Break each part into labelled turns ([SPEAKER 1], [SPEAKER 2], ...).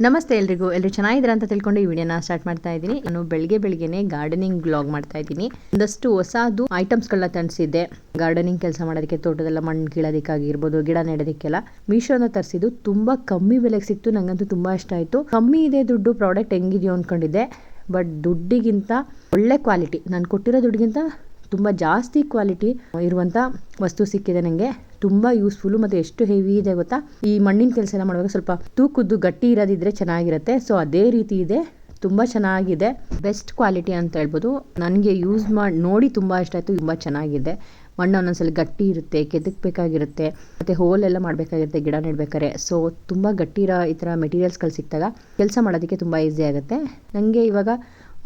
[SPEAKER 1] ನಮಸ್ತೆ ಎಲ್ರಿಗೂ. ಎಲ್ಲರೂ ಚೆನ್ನಾಗಿದ್ದೀರಾ ಅಂತ ತಿಳ್ಕೊಂಡು ಈ ವಿಡಿಯೋನ ಸ್ಟಾರ್ಟ್ ಮಾಡ್ತಾ ಇದ್ದೀನಿ. ನಾನು ಬೆಳಗ್ಗೆ ಬೆಳಗ್ಗೆನೆ ಗಾರ್ಡನಿಂಗ್ ಬ್ಲಾಗ್ ಮಾಡ್ತಾ ಇದ್ದೀನಿ. ಒಂದಷ್ಟು ಹೊಸದು ಐಟಮ್ಸ್ಗಳನ್ನ ತರಿಸಿದ್ದೆ. ಗಾರ್ಡನಿಂಗ್ ಕೆಲಸ ಮಾಡೋದಕ್ಕೆ, ತೋಟದೆಲ್ಲ ಮಣ್ಣು ಕೀಳೋದಕ್ಕಾಗಿರ್ಬೋದು, ಗಿಡ ನೆಡೋದಕ್ಕೆಲ್ಲ ಮೀಶೋನ ತರಿಸಿದ್ದು ತುಂಬ ಕಮ್ಮಿ ಬೆಲೆಗೆ ಸಿಕ್ತು. ನನಗಂತೂ ತುಂಬ ಇಷ್ಟ ಆಯಿತು. ಕಮ್ಮಿ ಇದೆ ದುಡ್ಡು ಪ್ರಾಡಕ್ಟ್ ಹೆಂಗಿದೆಯೋ ಅಂದ್ಕೊಂಡಿದ್ದೆ ಬಟ್ ದುಡ್ಡಿಗಿಂತ ಒಳ್ಳೆ ಕ್ವಾಲಿಟಿ ನಾನು ಕೊಟ್ಟಿರೋ ದುಡ್ಡಿಗಿಂತ ತುಂಬ ಜಾಸ್ತಿ ಕ್ವಾಲಿಟಿ ಇರುವಂಥ ವಸ್ತು ಸಿಕ್ಕಿದೆ ನನಗೆ. ತುಂಬ ಯೂಸ್ಫುಲ್ಲು ಮತ್ತು ಎಷ್ಟು ಹೆವಿ ಇದೆ ಗೊತ್ತಾ? ಈ ಮಣ್ಣಿನ ಕೆಲಸ ಎಲ್ಲ ಮಾಡುವಾಗ ಸ್ವಲ್ಪ ತೂಕದ್ದು ಗಟ್ಟಿ ಇರೋದಿದ್ರೆ ಚೆನ್ನಾಗಿರುತ್ತೆ. ಸೊ ಅದೇ ರೀತಿ ಇದೆ. ತುಂಬ ಚೆನ್ನಾಗಿದೆ. ಬೆಸ್ಟ್ ಕ್ವಾಲಿಟಿ ಅಂತ ಹೇಳ್ಬೋದು. ನನಗೆ ಯೂಸ್ ಮಾಡಿ ನೋಡಿ ತುಂಬ ಇಷ್ಟ ಆಯಿತು. ತುಂಬ ಚೆನ್ನಾಗಿದೆ. ಮಣ್ಣು ಒಂದೊಂದ್ಸಲ ಗಟ್ಟಿ ಇರುತ್ತೆ ಕೆದಕ್ಬೇಕಾಗಿರುತ್ತೆ ಮತ್ತು ಹೋಲ್ ಎಲ್ಲ ಮಾಡಬೇಕಾಗಿರುತ್ತೆ, ಗಿಡ ನೆಡ್ಬೇಕಾದ್ರೆ. ಸೊ ತುಂಬ ಗಟ್ಟಿ ಇರೋ ಈ ಥರ ಮೆಟೀರಿಯಲ್ಸ್ಗಳು ಸಿಕ್ಕಿದಾಗ ಕೆಲಸ ಮಾಡೋದಕ್ಕೆ ತುಂಬ ಈಸಿ ಆಗುತ್ತೆ. ನನಗೆ ಇವಾಗ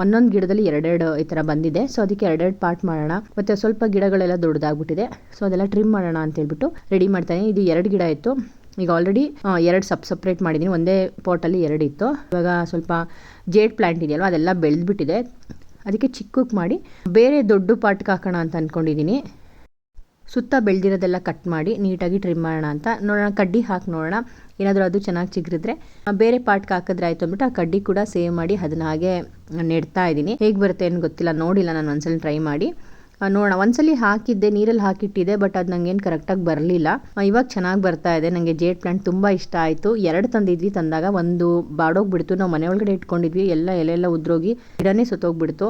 [SPEAKER 1] ಒಂದೊಂದು ಗಿಡದಲ್ಲಿ ಎರಡೆರಡು ಈ ಥರ ಬಂದಿದೆ. ಸೊ ಅದಕ್ಕೆ ಎರಡೆರಡು ಪಾರ್ಟ್ ಮಾಡೋಣ. ಮತ್ತು ಸ್ವಲ್ಪ ಗಿಡಗಳೆಲ್ಲ ದೊಡ್ಡದಾಗ್ಬಿಟ್ಟಿದೆ. ಸೊ ಅದೆಲ್ಲ ಟ್ರಿಮ್ ಮಾಡೋಣ ಅಂತ ಹೇಳ್ಬಿಟ್ಟು ರೆಡಿ ಮಾಡ್ತಾನೆ. ಇದು ಎರಡು ಗಿಡ ಇತ್ತು. ಈಗ ಆಲ್ರೆಡಿ ಎರಡು ಸಪ್ ಸಪ್ರೇಟ್ ಮಾಡಿದ್ದೀನಿ ಒಂದೇ ಪಾಟಲ್ಲಿ ಎರಡು ಇತ್ತು. ಇವಾಗ ಸ್ವಲ್ಪ ಜೇಡ್ ಪ್ಲ್ಯಾಂಟ್ ಇದೆಯಲ್ವ, ಅದೆಲ್ಲ ಬೆಳೆದ್ಬಿಟ್ಟಿದೆ. ಅದಕ್ಕೆ ಚಿಕ್ಕಕ್ಕೆ ಮಾಡಿ ಬೇರೆ ದೊಡ್ಡ ಪಾಟ್ಗೆ ಹಾಕೋಣ ಅಂತ ಅಂದ್ಕೊಂಡಿದ್ದೀನಿ ಸುತ್ತ ಬೆಳೆದಿರೋದೆಲ್ಲ ಕಟ್ ಮಾಡಿ ನೀಟಾಗಿ ಟ್ರಿಮ್ ಮಾಡೋಣ ಅಂತ. ನೋಡೋಣ, ಕಡ್ಡಿ ಹಾಕಿ ನೋಡೋಣ. ಏನಾದರೂ ಅದು ಚೆನ್ನಾಗಿ ಚಿಗ್ರಿದ್ರೆ. ಬೇರೆ ಪಾರ್ಟ್ಗೆ ಹಾಕಿದ್ರೆ ಆಯಿತು ಅಂದ್ಬಿಟ್ಟು ಆ ಕಡ್ಡಿ ಕೂಡ ಸೇವ್ ಮಾಡಿ ಅದನ್ನ ಹಾಗೆ ನೆಡ್ತಾ ಇದ್ದೀನಿ. ಹೇಗೆ ಬರುತ್ತೆ ಏನು ಗೊತ್ತಿಲ್ಲ, ನೋಡಿಲ್ಲ ನಾನು ಒಂದ್ಸಲ ಟ್ರೈ ಮಾಡಿ. ನೋಡೋಣ. ಒಂದ್ಸಲಿ ಹಾಕಿದ್ದೆ, ನೀರಲ್ಲಿ ಹಾಕಿಟ್ಟಿದ್ದೆ ಬಟ್ ಅದು ನಂಗೇನು ಕರೆಕ್ಟಾಗಿ ಬರಲಿಲ್ಲ. ಇವಾಗ ಚೆನ್ನಾಗಿ ಬರ್ತಾ ಇದೆ. ನನಗೆ ಜೇಡ್ ಪ್ಲಾಂಟ್ ತುಂಬ ಇಷ್ಟ ಆಯಿತು. ಎರಡು ತಂದಿದ್ವಿ, ತಂದಾಗ ಒಂದು ಬಾಡೋಗ್ಬಿಡ್ತು. ನಾವು ಮನೆ ಒಳಗಡೆ ಇಟ್ಕೊಂಡಿದ್ವಿ. ಎಲ್ಲ ಎಲೆಲ್ಲ ಉದ್ರೋಗಿ ಗಿಡನೇ ಸುತ್ತೋಗ್ಬಿಡ್ತು.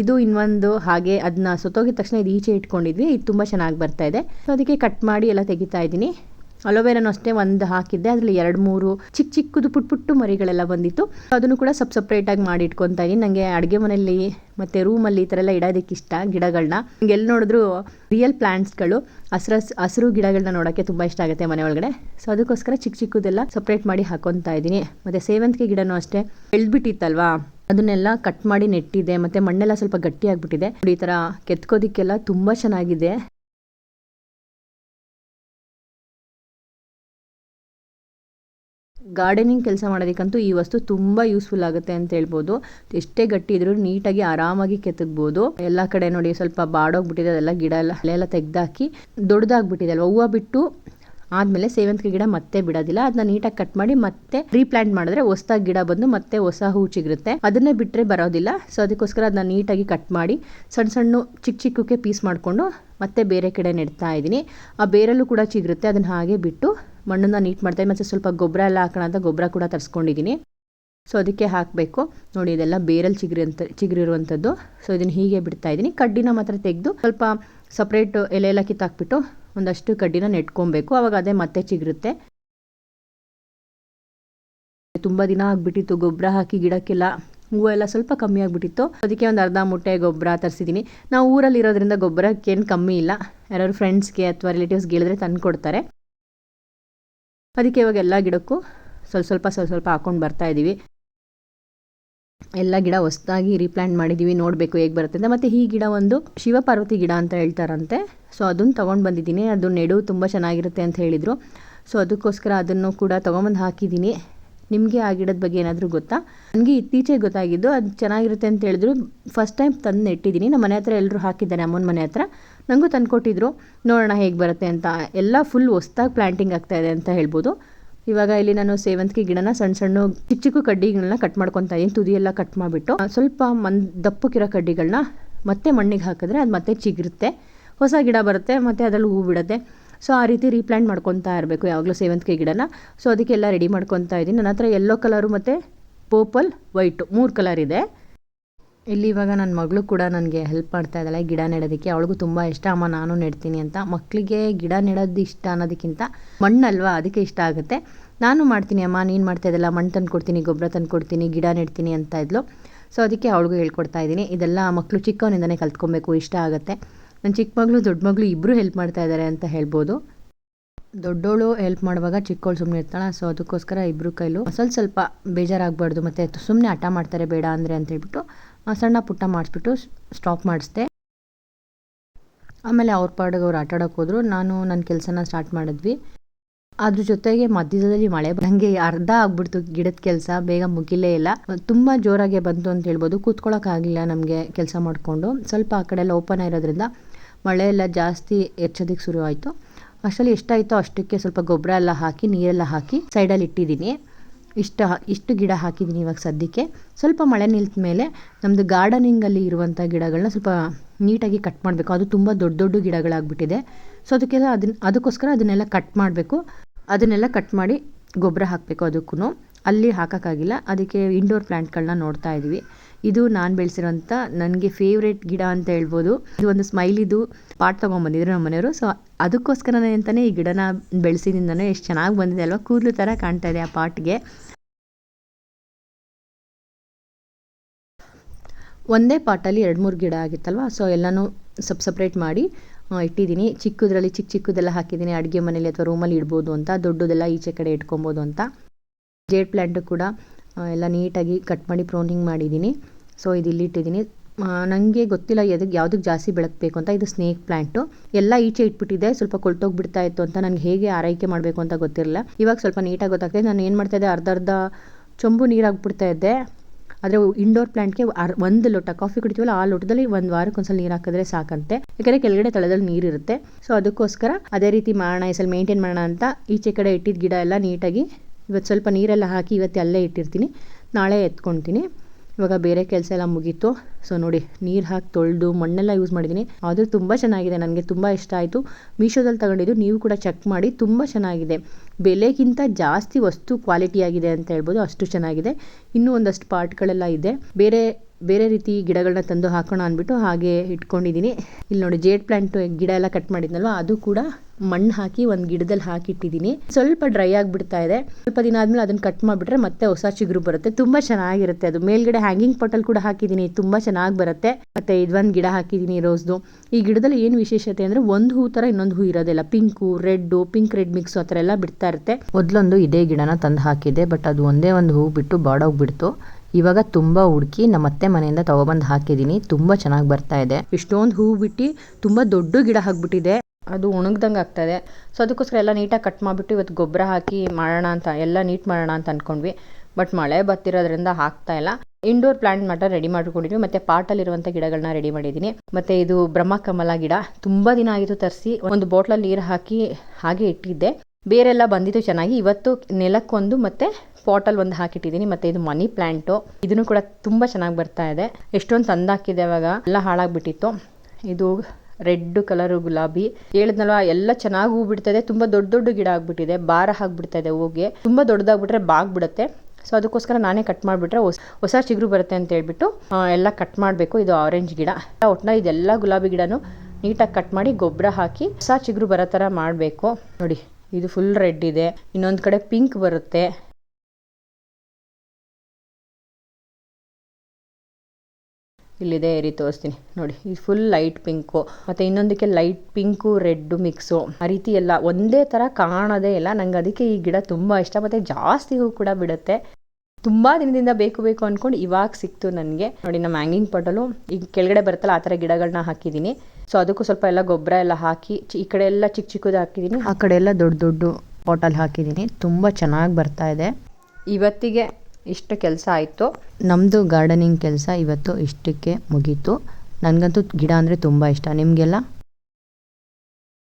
[SPEAKER 1] ಇದು ಇನ್ನೊಂದು ಹಾಗೆ ಅದನ್ನ ಸುತ್ತೋಗಿದ ತಕ್ಷಣ ಇದು ಈಚೆ ಇಟ್ಕೊಂಡಿದ್ವಿ. ಇದು ತುಂಬ ಚೆನ್ನಾಗಿ ಬರ್ತಾ ಇದೆ. ಸೊ ಅದಕ್ಕೆ ಕಟ್ ಮಾಡಿ ಎಲ್ಲ ತೆಗಿತಾ ಇದ್ದೀನಿ. ಅಲೋವೆರಾನು ಅಷ್ಟೇ ಒಂದು ಹಾಕಿದ್ದೆ. ಅದರಲ್ಲಿ ಎರಡು ಮೂರು ಚಿಕ್ಕ ಚಿಕ್ಕದು ಪುಟ್ ಪುಟ್ಟು ಮರಿಗಳೆಲ್ಲ ಬಂದಿತ್ತು. ಅದನ್ನು ಕೂಡ ಸಪ್ ಸಪ್ರೇಟಾಗಿ ಮಾಡಿ ಇಟ್ಕೊತಾ ಇದ್ದೀನಿ. ನನಗೆ ಅಡುಗೆ ಮನೆಯಲ್ಲಿ ಮತ್ತು ರೂಮಲ್ಲಿ ಈ ಥರ ಎಲ್ಲ ಇಡೋದಕ್ಕೆ ಇಷ್ಟ ಗಿಡಗಳನ್ನ ಎಲ್ಲಿ ನೋಡಿದ್ರು ರಿಯಲ್ ಪ್ಲ್ಯಾಂಟ್ಸ್ಗಳು ಹಸ್ರ ಹಸಿರು ಗಿಡಗಳನ್ನ ನೋಡೋಕ್ಕೆ ತುಂಬ ಇಷ್ಟ ಆಗುತ್ತೆ ಮನೆ ಒಳಗಡೆ. ಸೊ ಅದಕ್ಕೋಸ್ಕರ ಚಿಕ್ಕ ಚಿಕ್ಕದೆಲ್ಲ ಸಪ್ರೇಟ್ ಮಾಡಿ ಹಾಕೊತಾ ಇದ್ದೀನಿ. ಮತ್ತು ಸೇವಂತಿಗೆ ಗಿಡನೂ ಅಷ್ಟೇ. ಬೆಳೆದ್ಬಿಟ್ಟಿತ್ತಲ್ವಾ ಅದನ್ನೆಲ್ಲ ಕಟ್ ಮಾಡಿ ನೆಟ್ಟಿದೆ, ಮತ್ತೆ ಮಣ್ಣೆಲ್ಲ ಸ್ವಲ್ಪ ಗಟ್ಟಿ ಆಗಿಬಿಟ್ಟಿದೆ. ಈ ಥರ ಕೆತ್ಕೋದಿಕ್ಕೆಲ್ಲ ತುಂಬ ಚೆನ್ನಾಗಿದೆ. ಗಾರ್ಡನಿಂಗ್ ಕೆಲಸ ಮಾಡೋದಕ್ಕಂತೂ ಈ ವಸ್ತು ತುಂಬ ಯೂಸ್ಫುಲ್ ಆಗುತ್ತೆ ಅಂತ ಹೇಳ್ಬೋದು. ಎಷ್ಟೇ ಗಟ್ಟಿ ಇದ್ರೂ ನೀಟಾಗಿ ಆರಾಮಾಗಿ ಕೆತ್ತಗ್ಬೋದು ಎಲ್ಲ ಕಡೆ ನೋಡಿ, ಸ್ವಲ್ಪ ಬಾಡೋಗ್ಬಿಟ್ಟಿದೆ, ಅದೆಲ್ಲ ಗಿಡ ಎಲ್ಲ ಎಲ್ಲ ತೆಗ್ದಾಕಿ ದೊಡ್ಡದಾಗ್ಬಿಟ್ಟಿದೆ ಅಲ್ವಾ? ಹೂವು ಬಿಟ್ಟು ಆದಮೇಲೆ ಸೇವಂತಿಗೆ ಗಿಡ ಮತ್ತೆ ಬಿಡೋದಿಲ್ಲ. ಅದನ್ನ ನೀಟಾಗಿ ಕಟ್ ಮಾಡಿ ಮತ್ತೆ ರೀಪ್ಲಾಂಟ್ ಮಾಡಿದ್ರೆ ಹೊಸದಾಗಿ ಗಿಡ ಬಂದು ಮತ್ತೆ ಹೊಸ ಹೂ ಚಿಗಿರುತ್ತೆ ಅದನ್ನೇ ಬಿಟ್ಟರೆ ಬರೋದಿಲ್ಲ. ಸೊ ಅದಕ್ಕೋಸ್ಕರ ಅದನ್ನ ನೀಟಾಗಿ ಕಟ್ ಮಾಡಿ ಸಣ್ಣ ಸಣ್ಣ ಚಿಕ್ಕ ಚಿಕ್ಕಕ್ಕೆ ಪೀಸ್ ಮಾಡಿಕೊಂಡು ಮತ್ತೆ ಬೇರೆ ಕಡೆ ನೆಡ್ತಾ ಇದ್ದೀನಿ. ಆ ಬೇರಲ್ಲೂ ಕೂಡ ಚಿಗಿರುತ್ತೆ. ಅದನ್ನ ಹಾಗೆ ಬಿಟ್ಟು ಮಣ್ಣನ್ನು ನೀಟ್ ಮಾಡ್ತಾ ಮತ್ತು ಸ್ವಲ್ಪ ಗೊಬ್ಬರ ಎಲ್ಲ ಹಾಕೋಣ ಅಂತ ಗೊಬ್ಬರ ಕೂಡ ತರಿಸ್ಕೊಂಡಿದ್ದೀನಿ. ಸೊ ಅದಕ್ಕೆ ಹಾಕಬೇಕು. ನೋಡಿ, ಇದೆಲ್ಲ ಬೇರಲ್ಲಿ ಚಿಗುರಿ ಅಂತ ಚಿಗುರಿರುವಂಥದ್ದು. ಸೊ ಇದನ್ನು ಹೀಗೆ ಬಿಡ್ತಾ ಇದ್ದೀನಿ. ಕಡ್ಡಿನ ಮಾತ್ರ ತೆಗೆದು ಸ್ವಲ್ಪ ಸಪ್ರೇಟ್ ಎಲೆ ಎಲ್ಲ ಕಿತ್ತಾಕ್ಬಿಟ್ಟು ಒಂದಷ್ಟು ಕಡ್ಡಿನ ನೆಟ್ಕೊಬೇಕು. ಅವಾಗ ಅದೇ ಮತ್ತೆ ಚಿಗುರುತ್ತೆ. ತುಂಬ ದಿನ ಆಗಿಬಿಟ್ಟಿತ್ತು. ಗೊಬ್ಬರ ಹಾಕಿ ಗಿಡಕ್ಕೆಲ್ಲ ಹೂವೆಲ್ಲ ಸ್ವಲ್ಪ ಕಮ್ಮಿ ಆಗಿಬಿಟ್ಟಿತ್ತು. ಅದಕ್ಕೆ ಒಂದು ಅರ್ಧ ಮುಟ್ಟೆ ಗೊಬ್ಬರ ತರಿಸಿದ್ದೀನಿ. ನಾವು ಊರಲ್ಲಿ ಇರೋದ್ರಿಂದ ಗೊಬ್ಬರಕ್ಕೇನು ಕಮ್ಮಿ ಇಲ್ಲ. ಯಾರು ಫ್ರೆಂಡ್ಸ್ಗೆ ಅಥವಾ ರಿಲೇಟಿವ್ಸ್ಗೆ ಹೇಳಿದ್ರೆ ತಂದು ಕೊಡ್ತಾರೆ. ಅದಕ್ಕೆ ಇವಾಗ ಎಲ್ಲ ಗಿಡಕ್ಕೂ ಸ್ವಲ್ಪ ಸ್ವಲ್ಪ ಸ್ವಲ್ಪ ಸ್ವಲ್ಪ ಹಾಕೊಂಡು ಬರ್ತಾ ಇದ್ದೀವಿ ಎಲ್ಲ ಗಿಡ ಹೊಸ್ದಾಗಿ ರೀಪ್ಲಾಂಟ್ ಮಾಡಿದ್ದೀವಿ ನೋಡಬೇಕು ಹೇಗೆ ಬರುತ್ತೆ ಅಂತ ಮತ್ತು ಈ ಗಿಡ ಒಂದು ಶಿವಪಾರ್ವತಿ ಗಿಡ ಅಂತ ಹೇಳ್ತಾರಂತೆ. ಸೊ ಅದನ್ನು ತೊಗೊಂಡು ಬಂದಿದ್ದೀನಿ. ಅದು ನೆಡು ತುಂಬ ಚೆನ್ನಾಗಿರುತ್ತೆ ಅಂತ ಹೇಳಿದರು. ಸೊ ಅದಕ್ಕೋಸ್ಕರ ಅದನ್ನು ಕೂಡ ತೊಗೊಂಬಂದು ಹಾಕಿದ್ದೀನಿ. ನಿಮಗೆ ಆ ಗಿಡದ ಬಗ್ಗೆ ಏನಾದರೂ ಗೊತ್ತಾ? ನನಗೆ ಇತ್ತೀಚೆಗೆ ಗೊತ್ತಾಗಿದ್ದು ಅದು ಚೆನ್ನಾಗಿರುತ್ತೆ ಅಂತ ಹೇಳಿದ್ರು. ಫಸ್ಟ್ ಟೈಮ್ ತಂದು ನೆಟ್ಟಿದ್ದೀನಿ. ನಮ್ಮ ಮನೆ ಹತ್ರ ಎಲ್ಲರೂ ಹಾಕಿದ್ದಾರೆ, ಅಮ್ಮನ ಮನೆ ಹತ್ರ. ನನಗೂ ತಂದು ಕೊಟ್ಟಿದ್ರು ನೋಡೋಣ ಹೇಗೆ ಬರುತ್ತೆ ಅಂತ. ಎಲ್ಲ ಫುಲ್ ಹೊಸ್ದಾಗಿ ಪ್ಲ್ಯಾಂಟಿಂಗ್ ಆಗ್ತಾಯಿದೆ ಅಂತ ಹೇಳ್ಬೋದು. ಇವಾಗ ಇಲ್ಲಿ ನಾನು ಸೇವಂತಿಗೆ ಗಿಡನ ಸಣ್ಣ ಸಣ್ಣ ಚಿಕ್ಕ ಚಿಕ್ಕ ಕಡ್ಡಿಗಳನ್ನ ಕಟ್ ಮಾಡ್ಕೊತಾ ಇದ್ದೀನಿ. ತುದಿ ಎಲ್ಲ ಕಟ್ ಮಾಡಿಬಿಟ್ಟು ಸ್ವಲ್ಪ ಮನ್, ದಪ್ಪಕ್ಕಿರೋ ಕಡ್ಡಿಗಳನ್ನ ಮತ್ತೆ ಮಣ್ಣಿಗೆ ಹಾಕಿದ್ರೆ ಅದು ಮತ್ತೆ ಚಿಗಿರುತ್ತೆ. ಹೊಸ ಗಿಡ ಬರುತ್ತೆ, ಮತ್ತು ಅದರಲ್ಲಿ ಹೂ ಬಿಡುತ್ತೆ. ಸೊ ಆ ರೀತಿ ರೀಪ್ಲ್ಯಾಂಟ್ ಮಾಡ್ಕೊತಾ ಇರಬೇಕು ಯಾವಾಗಲೂ ಸೇವಂತಿಗೆ ಗಿಡನ. ಸೊ ಅದಕ್ಕೆಲ್ಲ ರೆಡಿ ಮಾಡ್ಕೊತಾ ಇದ್ದೀನಿ. ನನ್ನ ಹತ್ರ ಯೆಲ್ಲೋ ಕಲರು ಮತ್ತು ಪೋಪಲ್ ವೈಟು ಮೂರು ಕಲರ್ ಇದೆ. ಇಲ್ಲಿ ಇವಾಗ ನನ್ನ ಮಗಳು ಕೂಡ ನನಗೆ ಹೆಲ್ಪ್ ಮಾಡ್ತಾ ಇದ್ದಾಳೆ, ಗಿಡ ನೆಡೋದಕ್ಕೆ. ಅವಳಿಗೂ ತುಂಬ ಇಷ್ಟ. ಅಮ್ಮ, ನಾನು ನೆಡ್ತೀನಿ ಅಂತ. ಮಕ್ಕಳಿಗೆ ಗಿಡ ನೆಡೋದು ಇಷ್ಟ ಅನ್ನೋದಕ್ಕಿಂತ ಮಣ್ಣಲ್ವಾ? ಅದಕ್ಕೆ ಇಷ್ಟ ಆಗುತ್ತೆ. ನಾನು ಮಾಡ್ತೀನಿ ಅಮ್ಮ, ನೀನು ಮಾಡ್ತಾ ಇದ್ದಲ್ಲ ಮಣ್ಣು ತಂದು ಕೊಡ್ತೀನಿ ಗೊಬ್ಬರ ತಂದು ಕೊಡ್ತೀನಿ ಗಿಡ ನೆಡ್ತೀನಿ ಅಂತ ಇದ್ಲು. ಸೊ ಅದಕ್ಕೆ ಅವಳಿಗೂ ಹೇಳ್ಕೊಡ್ತಾ ಇದ್ದೀನಿ. ಇದೆಲ್ಲ ಮಕ್ಕಳು ಚಿಕ್ಕವನಿಂದನೇ ಕಲ್ತ್ಕೊಬೇಕು, ಇಷ್ಟ ಆಗುತ್ತೆ. ನನ್ನ ಚಿಕ್ಕ ಮಗಳು, ದೊಡ್ಡ ಮಗಳು ಇಬ್ಬರು ಹೆಲ್ಪ್ ಮಾಡ್ತಾ ಇದ್ದಾರೆ ಅಂತ ಹೇಳ್ಬೋದು. ದೊಡ್ಡೋಳು ಹೆಲ್ಪ್ ಮಾಡುವಾಗ ಚಿಕ್ಕವಳು ಸುಮ್ಮನೆ ಇರ್ತಾಳೆ ಸೊ ಅದಕ್ಕೋಸ್ಕರ ಇಬ್ಬರು ಕೈಲೂ ಸ್ವಲ್ಪ ಸ್ವಲ್ಪ ಬೇಜಾರಾಗಬಾರ್ದು. ಮತ್ತು ಸುಮ್ಮನೆ ಹಠ ಮಾಡ್ತಾರೆ, ಬೇಡ ಅಂದರೆ ಅಂತ ಹೇಳ್ಬಿಟ್ಟು ಸಣ್ಣ ಪುಟ್ಟ ಮಾಡಿಸ್ಬಿಟ್ಟು ಸ್ಟಾಪ್ ಮಾಡಿಸ್ದೆ. ಆಮೇಲೆ ಅವ್ರ ಪಾಡಿಗೆ ಅವ್ರು ಆಟ ಆಡೋಕೆ ಹೋದ್ರು. ನಾನು ನನ್ನ ಕೆಲಸನ ಸ್ಟಾರ್ಟ್ ಮಾಡಿದ್ವಿ. ಅದ್ರ ಜೊತೆಗೆ ಮಧ್ಯದಲ್ಲಿ ಮಳೆ ನನಗೆ ಅರ್ಧ ಆಗ್ಬಿಡ್ತು ಗಿಡದ ಕೆಲಸ, ಬೇಗ ಮುಗಿಲೇ ಇಲ್ಲ. ತುಂಬ ಜೋರಾಗೆ ಬಂತು ಅಂತ ಹೇಳ್ಬೋದು. ಕೂತ್ಕೊಳ್ಳೋಕ್ಕಾಗಲಿಲ್ಲ ನಮಗೆ ಕೆಲಸ ಮಾಡಿಕೊಂಡು. ಸ್ವಲ್ಪ ಆ ಕಡೆ ಎಲ್ಲ ಓಪನ್ ಇರೋದ್ರಿಂದ ಮಳೆ ಎಲ್ಲ ಜಾಸ್ತಿ ಎಚ್ಚೋದಕ್ಕೆ ಶುರು ಆಯಿತು. ಅಷ್ಟರಲ್ಲಿ ಎಷ್ಟಾಯಿತೋ ಅಷ್ಟಕ್ಕೆ ಸ್ವಲ್ಪ ಗೊಬ್ಬರ ಎಲ್ಲ ಹಾಕಿ, ನೀರೆಲ್ಲ ಹಾಕಿ ಸೈಡಲ್ಲಿ ಇಟ್ಟಿದ್ದೀನಿ. ಇಷ್ಟು ಇಷ್ಟು ಗಿಡ ಹಾಕಿದ್ದೀನಿ ಇವಾಗ ಸದ್ಯಕ್ಕೆ. ಸ್ವಲ್ಪ ಮಳೆ ನಿಲ್ತ ಮೇಲೆ ನಮ್ಮದು ಗಾರ್ಡನಿಂಗಲ್ಲಿ ಇರುವಂಥ ಗಿಡಗಳನ್ನ ಸ್ವಲ್ಪ ನೀಟಾಗಿ ಕಟ್ ಮಾಡಬೇಕು. ಅದು ತುಂಬ ದೊಡ್ಡ ದೊಡ್ಡ ಗಿಡಗಳಾಗ್ಬಿಟ್ಟಿದೆ. ಸೊ ಅದಕ್ಕೆಲ್ಲ ಅದನ್ನ ಅದಕ್ಕೋಸ್ಕರ ಅದನ್ನೆಲ್ಲ ಕಟ್ ಮಾಡಬೇಕು. ಅದನ್ನೆಲ್ಲ ಕಟ್ ಮಾಡಿ ಗೊಬ್ಬರ ಹಾಕಬೇಕು ಅದಕ್ಕೂ ಅಲ್ಲಿ ಹಾಕೋಕ್ಕಾಗಿಲ್ಲ. ಅದಕ್ಕೆ ಇಂಡೋರ್ ಪ್ಲ್ಯಾಂಟ್ಗಳನ್ನ ನೋಡ್ತಾ ಇದ್ವಿ. ಇದು ನಾನು ಬೆಳೆಸಿರೋಂಥ ನನಗೆ ಫೇವ್ರೆಟ್ ಗಿಡ ಅಂತ ಹೇಳ್ಬೋದು. ಇದು ಒಂದು ಸ್ಮೈಲಿದು ಪಾಟ್ ತೊಗೊಂಬಂದಿದ್ರು ನಮ್ಮ ಮನೆಯವರು. ಸೊ ಅದಕ್ಕೋಸ್ಕರನೇ ಅಂತಲೇ ಈ ಗಿಡನ ಬೆಳೆಸಿದ್ದೀನಿ ಎಷ್ಟು ಚೆನ್ನಾಗಿ ಬಂದಿದೆ ಅಲ್ವಾ? ಕೂದಲು ಥರ ಕಾಣ್ತಾ ಇದೆ ಆ ಪಾಟ್ಗೆ. ಒಂದೇ ಪಾಟಲ್ಲಿ ಎರಡು ಮೂರು ಗಿಡ ಆಗಿತ್ತಲ್ವ? ಸೊ ಎಲ್ಲನೂ ಸಪ್ ಸಪ್ರೇಟ್ ಮಾಡಿ ಇಟ್ಟಿದ್ದೀನಿ. ಚಿಕ್ಕದ್ರಲ್ಲಿ ಚಿಕ್ಕ ಚಿಕ್ಕದೆಲ್ಲ ಹಾಕಿದ್ದೀನಿ. ಅಡುಗೆ ಮನೇಲಿ ಅಥವಾ ರೂಮಲ್ಲಿ ಇಡ್ಬೋದು ಅಂತ, ದೊಡ್ಡದೆಲ್ಲ ಈಚೆ ಕಡೆ ಇಟ್ಕೊಬೋದು ಅಂತ. ಜೇಡ್ ಪ್ಲ್ಯಾಂಟು ಕೂಡ ಎಲ್ಲ ನೀಟಾಗಿ ಕಟ್ ಮಾಡಿ ಪ್ರೋನಿಂಗ್ ಮಾಡಿದ್ದೀನಿ. ಸೊ ಇದು ಇಲ್ಲಿ ಇಟ್ಟಿದ್ದೀನಿ ನನಗೆ ಗೊತ್ತಿಲ್ಲ ಎದಕ್ಕೆ ಯಾವುದಕ್ಕೆ ಜಾಸ್ತಿ ಬೆಳಕಬೇಕು ಅಂತ. ಇದು ಸ್ನೇಕ್ ಪ್ಲ್ಯಾಂಟು ಎಲ್ಲ ಈಚೆ ಇಟ್ಬಿಟ್ಟಿದೆ ಸ್ವಲ್ಪ ಕೊಳ್ತೋಗ್ಬಿಡ್ತಾ ಇತ್ತು ಅಂತ ನನಗೆ ಹೇಗೆ ಆರೈಕೆ ಮಾಡಬೇಕು ಅಂತ ಗೊತ್ತಿರಲಿಲ್ಲ. ಇವಾಗ ಸ್ವಲ್ಪ ನೀಟಾಗಿ ಗೊತ್ತಾಗ್ತದೆ. ನಾನು ಏನು ಮಾಡ್ತಾ ಇದ್ದೆ? ಅರ್ಧ ಅರ್ಧ ಚೊಂಬು ನೀರು ಹಾಕ್ಬಿಡ್ತಾ ಇದ್ದೆ. ಆದರೆ ಇಂಡೋರ್ ಪ್ಲ್ಯಾಂಟ್ಗೆ ಅರ್, ಒಂದು ಲೋಟ ಕಾಫಿ ಕುಡಿತೀವಲ್ಲ, ಆ ಲೋಟದಲ್ಲಿ ಒಂದು ವಾರಕ್ಕೆ ಒಂದ್ಸಲ ನೀರು ಹಾಕಿದ್ರೆ ಸಾಕಂತೆ. ಯಾಕಂದರೆ ಕೆಳಗಡೆ ತಳದಲ್ಲಿ ನೀರು ಇರುತ್ತೆ. ಸೊ ಅದಕ್ಕೋಸ್ಕರ ಅದೇ ರೀತಿ ಮಾಡೋಣ, ಈ ಸಲ ಮೇಂಟೈನ್ ಮಾಡೋಣ ಅಂತ ಈಚೆ ಕಡೆ ಇಟ್ಟಿದ್ದ ಗಿಡ ಎಲ್ಲ ನೀಟಾಗಿ ಇವತ್ತು ಸ್ವಲ್ಪ ನೀರೆಲ್ಲ ಹಾಕಿ ಇವತ್ತು ಅಲ್ಲೇ ಇಟ್ಟಿರ್ತೀನಿ. ನಾಳೆ ಎತ್ಕೊಳ್ತೀನಿ ಇವಾಗ ಬೇರೆ ಕೆಲಸ ಎಲ್ಲ ಮುಗೀತು. ಸೊ ನೋಡಿ, ನೀರು ಹಾಕಿ ತೊಳೆದು ಮಣ್ಣೆಲ್ಲ ಯೂಸ್ ಮಾಡಿದ್ದೀನಿ. ಆದರೂ ತುಂಬ ಚೆನ್ನಾಗಿದೆ, ನನಗೆ ತುಂಬ ಇಷ್ಟ ಆಯಿತು. ಮೀಶೋದಲ್ಲಿ ತಗೊಂಡಿದ್ದು ನೀವು ಕೂಡ ಚೆಕ್ ಮಾಡಿ, ತುಂಬ ಚೆನ್ನಾಗಿದೆ. ಬೆಲೆಗಿಂತ ಜಾಸ್ತಿ ವಸ್ತು ಕ್ವಾಲಿಟಿಯಾಗಿದೆ ಅಂತ ಹೇಳ್ಬೋದು, ಅಷ್ಟು ಚೆನ್ನಾಗಿದೆ. ಇನ್ನೂ ಒಂದಷ್ಟು ಪಾರ್ಟ್ಗಳೆಲ್ಲ ಇದೆ. ಬೇರೆ ಬೇರೆ ರೀತಿ ಗಿಡಗಳನ್ನ ತಂದು ಹಾಕೋಣ ಅಂದ್ಬಿಟ್ಟು ಹಾಗೆ ಇಟ್ಕೊಂಡಿದ್ದೀನಿ. ಇಲ್ಲಿ ನೋಡಿ ಜೇಡ್ ಪ್ಲಾಂಟ್ ಗಿಡ ಎಲ್ಲ ಕಟ್ ಮಾಡಿದ್ನಲ್ವ? ಅದು ಕೂಡ ಮಣ್ಣು ಹಾಕಿ ಒಂದು ಗಿಡದಲ್ಲಿ ಹಾಕಿಟ್ಟಿದ್ದೀನಿ. ಸ್ವಲ್ಪ ಡ್ರೈ ಆಗಿಬಿಡ್ತಾ ಇದೆ. ಸ್ವಲ್ಪ ದಿನ ಆದಮೇಲೆ ಅದನ್ನು ಕಟ್ ಮಾಡಿಬಿಟ್ರೆ ಮತ್ತೆ ಹೊಸ ಚಿಗುರು ಬರುತ್ತೆ. ತುಂಬ ಚೆನ್ನಾಗಿರುತ್ತೆ ಅದು. ಮೇಲ್ಗಡೆ ಹ್ಯಾಂಗಿಂಗ್ ಪಾಟಲ್ಲಿ ಕೂಡ ಹಾಕಿದ್ದೀನಿ. ತುಂಬ ಚೆನ್ನಾಗಿ ಬರುತ್ತೆ. ಮತ್ತೆ ಇದೊಂದು ಗಿಡ ಹಾಕಿದ್ದೀನಿ ರೋಸ್ದು. ಈ ಗಿಡದಲ್ಲಿ ಏನು ವಿಶೇಷತೆ ಅಂದರೆ ಒಂದು ಹೂ ಥರ ಇನ್ನೊಂದು ಹೂ ಇರೋದಿಲ್ಲ. Pink, red, pink, red mix ಆ ಥರ ಎಲ್ಲ ಬಿಡ್ತಾ ಇರುತ್ತೆ. ಮೊದಲೊಂದು ಇದೇ ಗಿಡನ ತಂದು ಹಾಕಿದ್ದೆ. ಬಟ್ ಅದು ಒಂದೇ ಒಂದು ಹೂ ಬಿಟ್ಟು ಬಾಡೋಗ್ಬಿಡ್ತು. ಇವಾಗ ತುಂಬ ಹುಡುಕಿ ನಮ್ಮ ಅತ್ತೆ ಮನೆಯಿಂದ ತಗೊಬಂದು ಹಾಕಿದ್ದೀನಿ ತುಂಬ ಚೆನ್ನಾಗಿ ಬರ್ತಾ ಇದೆ. ಇಷ್ಟೊಂದು ಹೂ ಬಿಟ್ಟು ತುಂಬ ದೊಡ್ಡ ಗಿಡ ಹಾಕ್ಬಿಟ್ಟಿದೆ. ಅದು ಒಣಗ್ದಂಗೆ ಆಗ್ತಾಯಿದೆ ಸೊ, ಅದಕ್ಕೋಸ್ಕರ ಎಲ್ಲ ನೀಟಾಗಿ ಕಟ್ ಮಾಡಿಬಿಟ್ಟು ಇವತ್ತು ಗೊಬ್ಬರ ಹಾಕಿ ಮಾಡೋಣ ಅಂತ, ಎಲ್ಲ ನೀಟ್ ಮಾಡೋಣ ಅಂತ ಅಂದ್ಕೊಂಡ್ವಿ ಬಟ್ ಮಳೆ ಬರ್ತಿರೋದ್ರಿಂದ ಹಾಕ್ತಾ ಇಲ್ಲ. ಇಂಡೋರ್ ಪ್ಲಾಂಟ್ ಮಾತ್ರ ರೆಡಿ ಮಾಡ್ಕೊಂಡಿದ್ವಿ. ಮತ್ತೆ ಪಾಟಲ್ಲಿರುವಂಥ ಗಿಡಗಳನ್ನ ರೆಡಿ ಮಾಡಿದ್ದೀನಿ ಮತ್ತೆ ಇದು ಬ್ರಹ್ಮ ಕಮಲ ಗಿಡ. ತುಂಬ ದಿನ ಆಗಿತ್ತು ತರಿಸಿ, ಒಂದು ಬಾಟ್ಲಲ್ಲಿ ನೀರು ಹಾಕಿ ಹಾಗೆ ಇಟ್ಟಿದ್ದೆ. ಬೇರೆಲ್ಲ ಬಂದಿತ್ತು ಚೆನ್ನಾಗಿ. ಇವತ್ತು ನೆಲಕ್ಕೊಂದು ಮತ್ತೆ ಪಾಟಲ್ಲಿ ಒಂದು ಹಾಕಿಟ್ಟಿದ್ದೀನಿ. ಮತ್ತೆ ಇದು ಮನಿ ಪ್ಲ್ಯಾಂಟು ಇದನ್ನು ಕೂಡ ತುಂಬ ಚೆನ್ನಾಗಿ ಬರ್ತಾ ಇದೆ. ಎಷ್ಟೊಂದು ತಂದಾಕಿದೆ ಅವಾಗ ಎಲ್ಲ ಹಾಳಾಗ್ಬಿಟ್ಟಿತ್ತು. ಇದು ರೆಡ್ ಕಲರು ಗುಲಾಬಿ. ಹೇಳಿದ್ನಲ್ವ, ಎಲ್ಲ ಚೆನ್ನಾಗಿ ಹೂ ಬಿಡ್ತಾ ಇದೆ. ತುಂಬ ದೊಡ್ಡ ದೊಡ್ಡ ಗಿಡ ಆಗಿಬಿಟ್ಟಿದೆ. ಭಾರ ಆಗ್ಬಿಡ್ತಾ ಇದೆ ಹೂಗೆ. ತುಂಬ ದೊಡ್ಡದಾಗ್ಬಿಟ್ರೆ ಬಾಗ್ಬಿಡುತ್ತೆ. ಸೊ, ಅದಕ್ಕೋಸ್ಕರ ನಾನೇ ಕಟ್ ಮಾಡಿಬಿಟ್ರೆ ಹೊಸ ಹೊಸ ಚಿಗುರು ಬರುತ್ತೆ ಅಂತ ಹೇಳ್ಬಿಟ್ಟು ಎಲ್ಲ ಕಟ್ ಮಾಡಬೇಕು. ಇದು ಆರೆಂಜ್ ಗಿಡ. ಒಟ್ಟಿನ ಇದೆಲ್ಲ ಗುಲಾಬಿ ಗಿಡನೂ ನೀಟಾಗಿ ಕಟ್ ಮಾಡಿ ಗೊಬ್ಬರ ಹಾಕಿ ಹೊಸ ಚಿಗುರು ಬರೋ ಥರ ಮಾಡಬೇಕು. ನೋಡಿ. ಇದು ಫುಲ್ ರೆಡ್ ಇದೆ. ಇನ್ನೊಂದು ಕಡೆ ಪಿಂಕ್ ಬರುತ್ತೆ. ಇಲ್ಲಿದೆ ಏರಿ ತೋರಿಸ್ತೀನಿ. ನೋಡಿ, ಇದು ಫುಲ್ ಲೈಟ್ ಪಿಂಕು ಮತ್ತು ಇನ್ನೊಂದಕ್ಕೆ ಲೈಟ್ ಪಿಂಕು ರೆಡ್ಡು ಮಿಕ್ಸು ಆ ರೀತಿ ಎಲ್ಲ ಒಂದೇ ಥರ ಕಾಣೋದೇ ಇಲ್ಲ. ನಂಗೆ ಅದಕ್ಕೆ ಈ ಗಿಡ ತುಂಬ ಇಷ್ಟ. ಮತ್ತು ಜಾಸ್ತಿ ಹೂ ಕೂಡ ಬಿಡುತ್ತೆ. ತುಂಬ ದಿನದಿಂದ ಬೇಕು ಬೇಕು ಅಂದ್ಕೊಂಡು ಇವಾಗ ಸಿಕ್ತು ನನಗೆ. ನೋಡಿ, ನಮ್ಮ ಹ್ಯಾಂಗಿಂಗ್ ಪಾಟಲು ಈಗ ಕೆಳಗಡೆ ಬರುತ್ತಲ್ಲ, ಆ ಥರ ಗಿಡಗಳನ್ನ ಹಾಕಿದ್ದೀನಿ. ಸೊ ಅದಕ್ಕೂ ಸ್ವಲ್ಪ ಎಲ್ಲ ಗೊಬ್ಬರ ಎಲ್ಲ ಹಾಕಿ ಚಿ- ಈ ಕಡೆ ಎಲ್ಲ ಚಿಕ್ಕ ಚಿಕ್ಕದು ಹಾಕಿದ್ದೀನಿ ಆ ಕಡೆ ಎಲ್ಲ ದೊಡ್ಡ ದೊಡ್ಡ ಪಾಟಲ್ಲಿ ಹಾಕಿದ್ದೀನಿ ತುಂಬ ಚೆನ್ನಾಗಿ ಬರ್ತಾ ಇದೆ. ಇವತ್ತಿಗೆ ಇಷ್ಟು ಕೆಲಸ ಆಯಿತು. ನಮ್ಮದು ಗಾರ್ಡನಿಂಗ್ ಕೆಲಸ ಇವತ್ತು ಇಷ್ಟಕ್ಕೆ ಮುಗೀತು. ನನಗಂತೂ ಗಿಡ ಅಂದರೆ ತುಂಬ ಇಷ್ಟ. ನಿಮಗೆಲ್ಲ?